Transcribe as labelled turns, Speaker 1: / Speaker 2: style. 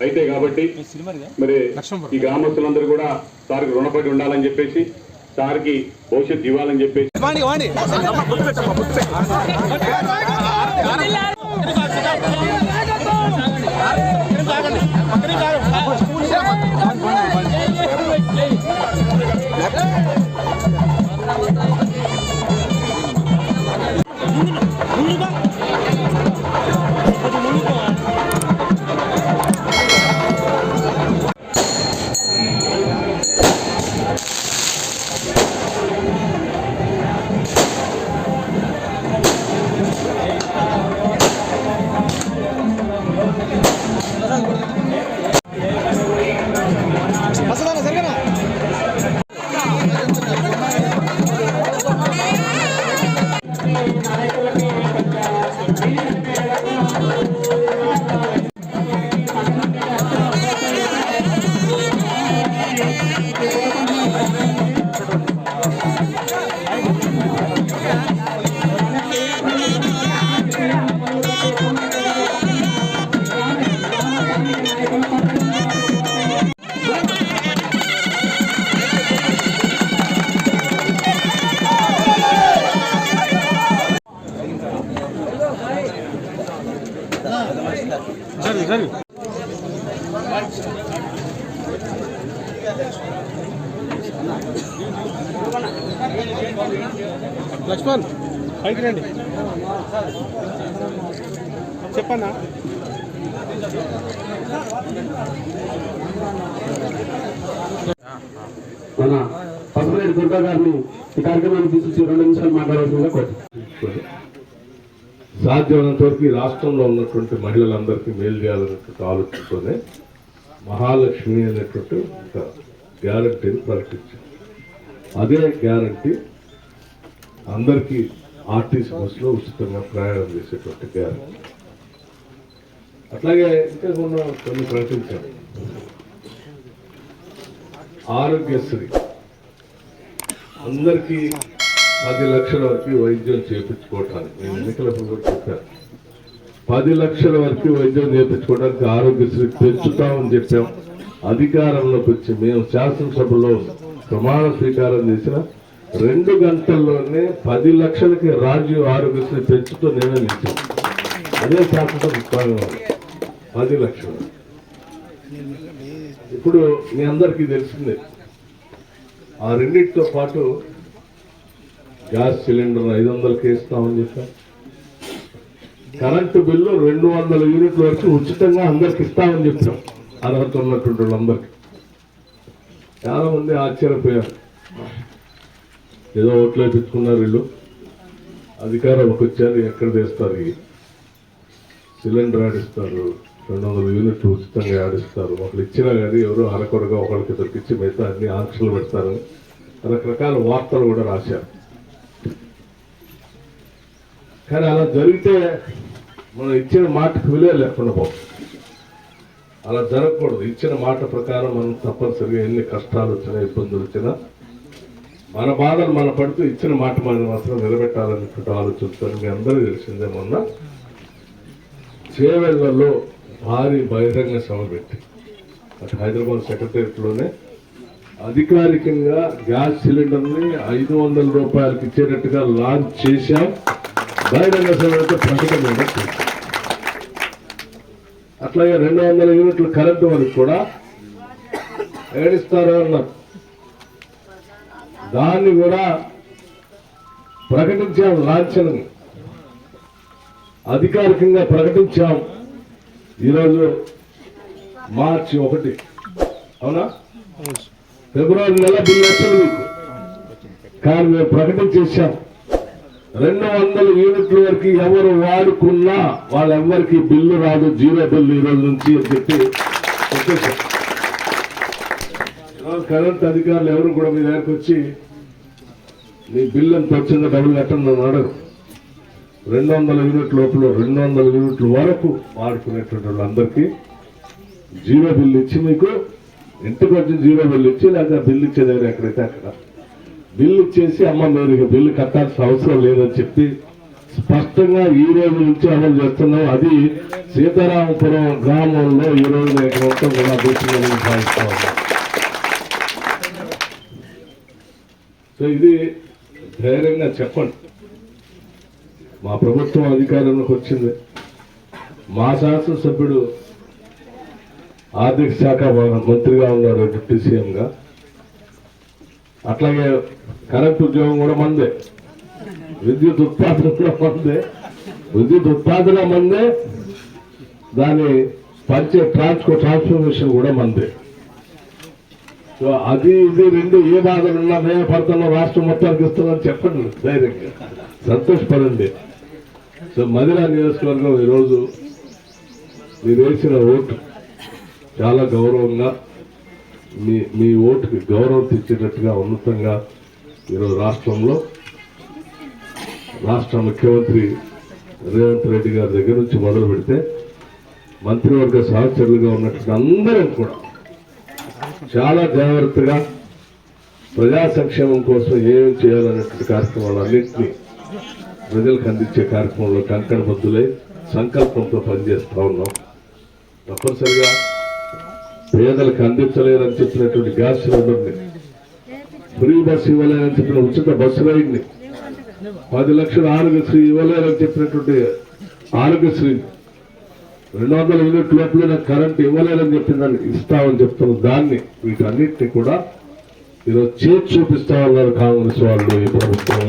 Speaker 1: అయితే కాబట్టి మరి ఈ గ్రామస్తులందరూ కూడా సార్కి రుణపడి ఉండాలని చెప్పేసి సార్కి భవిష్యత్తు ఇవ్వాలని చెప్పేసి
Speaker 2: లక్ష్మణ్ పైకి రండి. చెప్పన్నా?
Speaker 3: మన పసుపులేటి దుర్గా గారిని ఈ కార్యక్రమాన్ని తీసుకొచ్చి రెండు నిమిషాలు మాట్లాడాల్సిందిగా కోరుతున్నాను.
Speaker 4: సాధ్యమైనంత వరకు ఈ రాష్ట్రంలో ఉన్నటువంటి మహిళలందరికీ మేలు చేయాలనేటువంటి ఆలోచనతోనే మహాలక్ష్మి అనేటువంటి ఒక గ్యారంటీని ప్రకటించారు. అదే గ్యారంటీ అందరికీ ఆర్టీసీ బస్సులో ఉచితంగా ప్రయాణం చేసేటువంటి గ్యారంటీ అట్లాగే ఇంకా కొన్ని కొన్ని ప్రకటించారు. ఆరోగ్యశ్రీ. అందరికీ పది లక్షల వరకు వైద్యం చేయించుకోవటానికి నేను ఎన్నికలప్పుడు కూడా చెప్పాను. పది లక్షల వరకు వైద్యం చేయించుకోవడానికి ఆరోగ్యశ్రీ పెంచుతామని చెప్పాం. అధికారంలోకి వచ్చి మేము శాసనసభలో ప్రమాణ స్వీకారం చేసిన రెండు గంటల్లోనే పది లక్షలకి రాజీవ్ ఆరోగ్యశ్రీ పెంచుతూ నిర్ణయించాం అదే శాసనసభ పది లక్షలు. ఇప్పుడు మీ అందరికీ తెలిసిందే. ఆ రెండింటితో పాటు గ్యాస్ సిలిండర్ ఐదు వందలకి ఇస్తామని చెప్పాం కరెంటు బిల్లు రెండు వందల యూనిట్ల వరకు ఉచితంగా అందరికి ఇస్తామని చెప్పాం అర్హత ఉన్నటువంటి వాళ్ళందరికీ. చాలామంది ఆశ్చర్యపోయారు. ఏదో ఓట్లు వేపించుకున్నారు వీళ్ళు. అధికారంకి వచ్చారు ఎక్కడ తెస్తారు సిలిండర్ ఆడిస్తారు రెండు వందల యూనిట్లు ఉచితంగా ఆడిస్తారు. ఒకళ్ళు ఇచ్చినా కానీ ఎవరో అరకొరగా ఒకళ్ళకి దొరికిచ్చి మిగతా అన్ని ఆంక్షలు పెడతారు రకరకాల వార్తలు కూడా రాశారు. కానీ అలా జరిగితే మనం ఇచ్చిన మాటకు విలువ లేకుండా పోతుంది. అలా జరగకూడదు. ఇచ్చిన మాట ప్రకారం మనం తప్పనిసరిగా ఎన్ని కష్టాలు వచ్చినా ఇబ్బందులు వచ్చినా మన బాధలు మన పడుతూ ఇచ్చిన మాట మనం మాత్రం నిలబెట్టాలనేటువంటి ఆలోచనతో మీ అందరికీ తెలిసిందే మొన్న. చేవెళ్ళలో భారీ బహిరంగ సభ పెట్టి అటు హైదరాబాద్ సెక్రటరియట్లోనే అధికారికంగా గ్యాస్ సిలిండర్ని ఐదు వందల రూపాయలకి ఇచ్చేటట్టుగా లాంచ్ చేశాం. బహిరంగ సభతో ప్రకటన అట్లాగే రెండు వందల యూనిట్లు కరెంటు వరకు కూడా ఏడిస్తారు అన్నారు. దాన్ని కూడా ప్రకటించాం లాంఛనం అధికారికంగా ప్రకటించాం ఈరోజు మార్చి ఒకటి. అవునా? ఫిబ్రవరి నెల బిల్లు వచ్చింది కానీ మేము ప్రకటించేసాం రెండు వందల యూనిట్ల వరకు ఎవరు వాడుకున్నా వాళ్ళెవ్వరికి బిల్లు రాదు జీరో బిల్లు ఈ రోజు నుంచి అని చెప్పి కరెంట్ అధికారులు ఎవరు కూడా మీ దగ్గరకు వచ్చి మీ బిల్లు ఎంత వచ్చిందో డబ్బులు కట్టండి అని అడగరు. రెండు వందల యూనిట్ లోపల రెండు వందల యూనిట్ల వరకు వాడుకునేటువంటి వాళ్ళందరికీ జీరో బిల్లు ఇచ్చి మీకు ఇంటికి వచ్చి జీరో బిల్లు ఇచ్చి లేకపోతే బిల్లు ఇచ్చే దగ్గర ఎక్కడైతే అక్కడ బిల్లు ఇచ్చేసి అమ్మ మీరు ఇక బిల్లు కట్టాల్సిన అవసరం లేదని చెప్పి స్పష్టంగా ఈ రోజు నుంచి అమలు చేస్తున్నాం అది సీతారామపురం గ్రామంలో ఈ రోజు నేను మొత్తం కూడా భావిస్తా సో ఇది ధైర్యంగా చెప్పండి. మా ప్రభుత్వం అధికారంలోకి వచ్చింది. మా శాసనసభ్యుడు ఆర్థిక శాఖ మంత్రిగా ఉన్నాడు డిప్యూటీ సీఎంగా. అట్లాగే కరెంట్ ఉద్యోగం కూడా మందే. విద్యుత్ ఉత్పాదన కూడా మందే. విద్యుత్ ఉత్పాదన మందే. దాని పంచే ట్రాన్స్కో ట్రాన్స్ఫర్మేషన్ కూడా మందే. సో అది ఇది రెండు ఏ బాధలు ఉన్నా మేము పడుతున్నాం రాష్ట్రం మొత్తానికి ఇస్తున్నాం చెప్పండి ధైర్యంగా సంతోషపడండి. సో మదిరా నియోజకవర్గం ఈరోజు మీరు వేసిన ఓటు చాలా గౌరవంగా మీ మీ ఓటుకి గౌరవం తెచ్చేటట్టుగా ఉన్నతంగా ఈరోజు రాష్ట్రంలో రాష్ట్ర ముఖ్యమంత్రి రేవంత్ రెడ్డి గారి దగ్గర నుంచి మొదలు పెడితే మంత్రివర్గ సహచరులుగా ఉన్నటువంటి అందరం కూడా చాలా జాగ్రత్తగా ప్రజా సంక్షేమం కోసం ఏం చేయాలనేటువంటి కార్యక్రమాలన్నింటినీ ప్రజలకు అందించే కార్యక్రమంలో కంకణబద్దులై సంకల్పంతో పనిచేస్తూ ఉన్నాం. తప్పనిసరిగా పేదలకు అందించలేరని చెప్పినటువంటి గ్యాస్ సిలిండర్ని ఫ్రీ బస్సు ఇవ్వలేరని చెప్పిన ఉచిత బస్సు రైడ్ని పది లక్షల ఆరోగ్యశ్రీ ఇవ్వలేరని చెప్పినటువంటి ఆరోగ్యశ్రీ రెండు వందల యూనిట్ లోపల కరెంట్ ఇవ్వలేదని చెప్పిన దాన్ని ఇస్తామని చెప్తున్న దాన్ని వీటన్నిటిని కూడా ఈరోజు చేతి చూపిస్తా ఉన్నారు కాంగ్రెస్ వాళ్ళు ఈ ప్రభుత్వం.